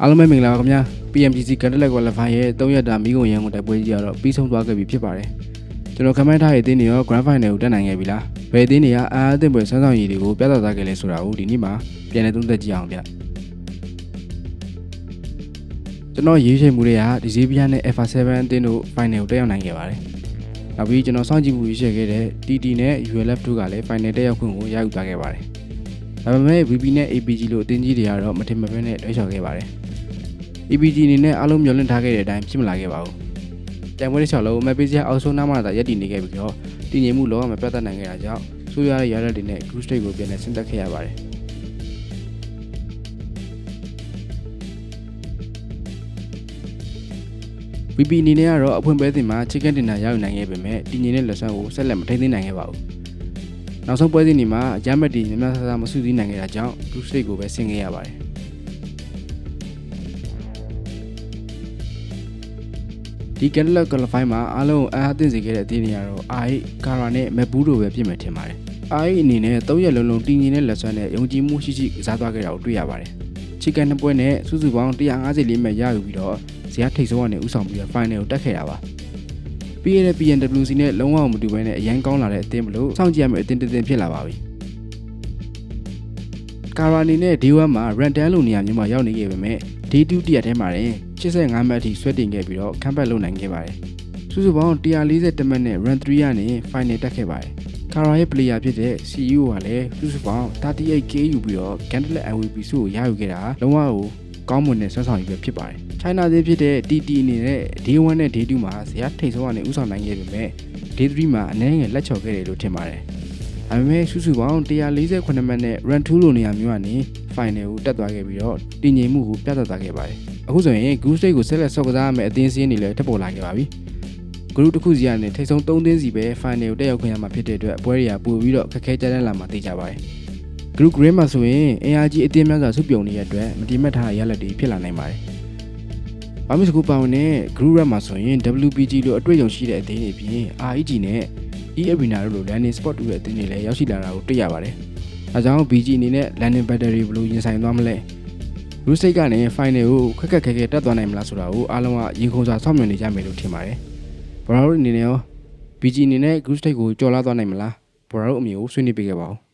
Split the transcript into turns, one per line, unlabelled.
အားလုံးပဲမင်္ဂလာပါခင်ဗျာ PMGC Cadillac Qualify ရဲ့3ရက်တာမိကုန်ရန်ကုန်တိုက်ပွဲကြီးကတော့ပြီးဆုံးသွားခဲ့ပြီဖြစ်ပါတယ်ကျွန်တော်ခမန်းထားရဲ့အသင်းတွေရော Grand Final ကိုတက်နိုင်ခဲ့ပြီလားဘယ်အသင်းတွေကအားအသင့်ပွဲဆန်းဆောင်ရည်တွေကိုပြသသွားခဲ့လဲဆိုတာကိုဒီနေ့မှာပြန်လည်သုံးသပ်ကြည့်အောင်ဗျကျွန်တော်ရေးရှိမှုတွေကဒီဇီးပီယာနဲ့ Alpha 7အသင်းတို့ Final ကိုတက်ရောက်နိုင်ခဲ့ပါတယ်နောက်ပြီးကျွန်တော်စောင့်ကြည့်မှုရေးရှိခဲ့တဲ့ TT နဲ့ ULF တို့ကလည်း Final တက်ရောက်ခွင့်ကိုရယူသွားခဲ့ပါတယ်ဒါပေမဲ့ VP နဲ့ APG လို့အသင်းကြီးတွေကတော့မထင်မပဲနဲ့တွဲချော်ခဲ့ပါတယ် EPG အနေနဲ့အားလုံးမျှော်လင့်ထားခဲ့တဲ့အတိုင်းဖြစ်မလာခဲ့ပါဘူး။တိုင်ပွဲတစ်ချောင်းလုံးအမက်ပေးစရာအောက်ဆုံးနားမှာသာရပ်တည်နေခဲ့ပြီးတော့တည်ငြိမ်မှုလောကမပြတ်သက်နိုင်ခဲ့တာကြောင့်ဆိုးရွားတဲ့ရရက်တွေနဲ့ Cruise State ကိုပြန်လည်ဆင်းသက်ခဲ့ရပါတယ်။ VP အနေနဲ့ကတော့အဖွင့်ပွဲစဉ်မှာ Chicken Dinner ရောက်နိုင်ခဲ့ပေမဲ့တည်ငြိမ်တဲ့လက်ဆန်းကိုဆက်လက်မထိန်းသိမ်းနိုင်ခဲ့ပါဘူး။နောက်ဆုံးပွဲစဉ်တွေမှာအကြမ်းမဲ့တီများများဆဆမစုစည်းနိုင်ခဲ့တာကြောင့် Cruise State ကိုပဲဆင်းခဲ့ရပါတယ်။ ဒီ Cadillac Qualify မှာအားလုံးအားအသင့်စေခဲ့တဲ့အသင်းတွေကတော့ i Cara နဲ့ Mabu တို့ပဲဖြစ်မယ်ထင်ပါတယ်။ i အနေနဲ့၃ရက်လုံးလုံးတည်ငြိမ်တဲ့လက်စွမ်းနဲ့ယုံကြည်မှုရှိရှိကစားသွားခဲ့တာကိုတွေ့ရပါတယ်။ Chicken နှစ်ပွဲနဲ့စုစုပေါင်း154မှတ်ရယူပြီးတော့ဇယားထိပ်ဆုံးကနေဥဆောင်ပြီးတော့ Final ကိုတက်ခဲ့တာပါ။ပြီးရတဲ့ PNWC နဲ့လုံးဝမတူဘဲနဲ့အရင်ကောင်းလာတဲ့အသင်းမလို့စောင့်ကြည့်ရမယ့်အသင်းတစ်သင်းဖြစ်လာပါပြီ။ Cara အနေနဲ့ D1 မှာ Rantan လိုနေရာမျိုးမှာရောက်နေခဲ့ပေမဲ့ D2 တရက်ထဲမှာတင်85မှတ်အထိဆွဲတင်ခဲ့ပြီးတော့ခမ်းပတ်လုပ်နိုင်ခဲ့ပါတယ်။စုစုပေါင်း140မှတ်နဲ့ Run 3ကနေ Final တက်ခဲ့ပါတယ်။ Kara ရဲ့ player ဖြစ်တဲ့ CEO ကလည်းစုစုပေါင်း 38k ယူပြီးတော့ Candle MVP ဆုကိုရယူခဲ့တာလုံးဝကိုကောင်းမွန်တဲ့ဆွမ်းဆောင်ရည်ပဲဖြစ်ပါတယ်။ China သေးဖြစ်တဲ့ TT အနေနဲ့ Day1 နဲ့ Day2 မှာဇယားထိပ်ဆုံးကနေဥဆောင်နိုင်ခဲ့ပေမဲ့ Day3 မှာအနည်းငယ်လက်ချော်ခဲ့တယ်လို့ထင်ပါတယ်။ ဒါပေမဲ့စုစုပေါင်း148မှတ်နဲ့ Run 2လိုနေရာမျိုးကနေ Final ကိုတက်သွားခဲ့ပြီးတော့တည်ငြိမ်မှုကိုပြသသွားခဲ့ပါတယ်။အခုဆိုရင် Goose State ကိုဆက်လက်ဆော့ကစားရမယ့်အသင်းစင်းတွေလည်းထပ်ပေါ်လာခဲ့ပါပြီ။ group တစ်ခုစီကနေထိပ်ဆုံး3သင်းစီပဲ final ကိုတက်ရောက်ခွင့်ရမှာဖြစ်တဲ့အတွက်အပွဲတွေကပိုပြီးတော့ခက်ခဲကြမ်းတမ်းလာမှာသိကြပါတယ်။ group grade မှာဆိုရင်အင်အားကြီးအသင်းများစွာစုပြုံနေတဲ့အတွက်မတိမတ်ထားရလက်တွေဖြစ်လာနိုင်ပါတယ်။ဘာမစ်ကူပါဝင်တဲ့ group rap မှာဆိုရင် WPG လိုအတွေ့အကြုံရှိတဲ့အသင်းတွေပြင် REG နဲ့ e-arena တို့လို landing spot တူတဲ့အသင်းတွေလည်းရောက်ရှိလာတာကိုတွေ့ရပါတယ်။အဲကြောင့် BG အနေနဲ့ landing battery ဘယ်လိုရင်ဆိုင်သွားမလဲ။ Blue State ကနေ final ကိုခက်ခက်ခဲခဲတက်သွားနိုင်မလားဆိုတာကိုအားလုံးကရင်ခုန်စွာစောင့်မျှော်နေကြမယ်လို့ထင်ပါတယ်။ဘော်ရာတို့အနေနဲ့ရော BG အနေနဲ့ Group State ကိုကြော်လာသွားနိုင်မလား။ဘော်ရာတို့အမျိုးဆွေးနွေးပေးခဲ့ပါဦး။